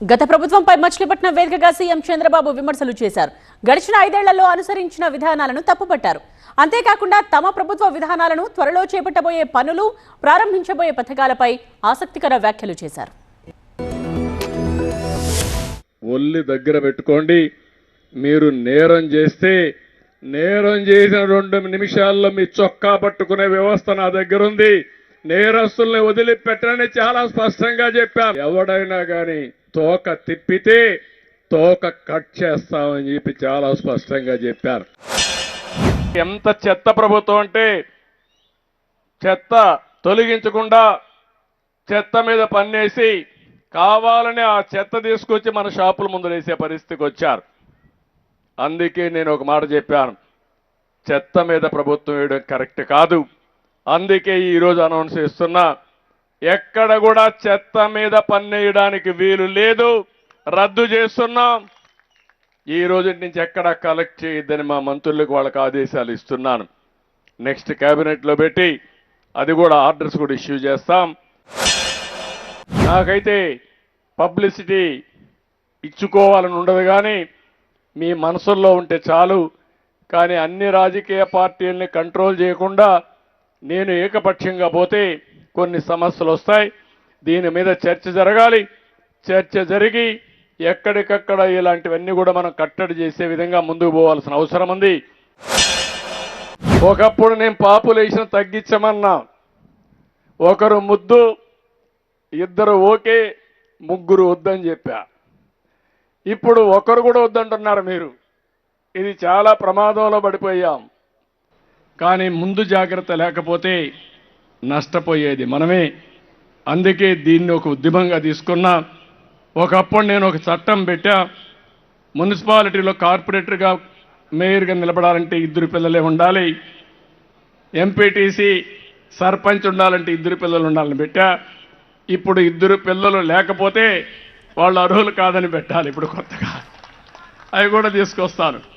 గత ప్రభుత్వంపై మచిలీపట్నం వేదికగా సీఎం చంద్రబాబు విమర్శలు చేశారు. గడిచిన ఐదేళ్ళలో అనుసరించిన విధానాలను తప్పుపట్టారు. అంతేకాకుండా తమ ప్రభుత్వ విధానాలను త్వరలో చేపట్టబోయే పనులు ప్రారంభించబోయే పథకాలపై ఆసక్తికర వ్యాఖ్యలు చేశారు. ఒల్లి దగ్గర పెట్టుకోండి. మీరు నేరం చేస్తే నేరం చేసిన రెండు నిమిషాల్లో మీ చొక్కా పట్టుకునే వ్యవస్థ నా దగ్గర ఉంది నేరస్తుల్ని వదిలిపెట్టని చాలా స్పష్టంగా చెప్పాను ఎవడైనా కానీ తోక తిప్పితే తోక కట్ చేస్తామని చెప్పి చాలా స్పష్టంగా చెప్పారు. ఎంత చెత్త ప్రభుత్వం అంటే చెత్త తొలగించకుండా చెత్త మీద పన్నేసి కావాలని ఆ చెత్త తీసుకొచ్చి మన షాపుల ముందు వేసే పరిస్థితికి వచ్చారు. అందుకే నేను ఒక మాట చెప్పాను. చెత్త మీద ప్రభుత్వం వేయడం కరెక్ట్ కాదు. అందుకే ఈరోజు అనౌన్స్ చేస్తున్నా ఎక్కడ కూడా చెత్త మీద పన్నేయడానికి వీలు లేదు. రద్దు చేస్తున్నాం. ఈ రోజు నుంచి ఎక్కడ కలెక్ట్ చేయొద్దని మా మంత్రులకు వాళ్ళకి ఆదేశాలు ఇస్తున్నాను. నెక్స్ట్ క్యాబినెట్లో పెట్టి అది కూడా ఆర్డర్స్ కూడా ఇష్యూ చేస్తాం. నాకైతే పబ్లిసిటీ ఇచ్చుకోవాలని ఉండదు కానీ మీ మనసుల్లో ఉంటే చాలు. కానీ అన్ని రాజకీయ పార్టీల్ని కంట్రోల్ చేయకుండా నేను ఏకపక్షంగా పోతే కొన్ని సమస్యలు వస్తాయి. దీని మీద చర్చ జరగాలి. చర్చ జరిగి ఎక్కడికక్కడ ఇలాంటివన్నీ కూడా మనం కట్టడి చేసే విధంగా ముందుకు పోవాల్సిన అవసరం ఉంది. ఒకప్పుడు నేను పాపులేషన్ తగ్గించమన్నా. ఒకరు ముద్దు ఇద్దరు ఓకే ముగ్గురు వద్దని చెప్పా. ఇప్పుడు ఒకరు కూడా వద్దంటున్నారు మీరు. ఇది చాలా ప్రమాదంలో పడిపోయాం. కానీ ముందు జాగ్రత్త లేకపోతే నష్టపోయేది. మనమే అందుకే దీన్ని ఒక ఉద్యమంగా తీసుకున్నా. ఒకప్పుడు నేను ఒక చట్టం పెట్టా. మున్సిపాలిటీలో కార్పొరేటర్గా మేయర్గా నిలబడాలంటే ఇద్దరు పిల్లలే ఉండాలి. ఎంపీటీసీ సర్పంచ్ ఉండాలంటే ఇద్దరు పిల్లలు ఉండాలని పెట్టా. ఇప్పుడు ఇద్దరు పిల్లలు లేకపోతే వాళ్ళు అర్హులు కాదని పెట్టాలి ఇప్పుడు కొత్తగా. అవి కూడా తీసుకొస్తాను.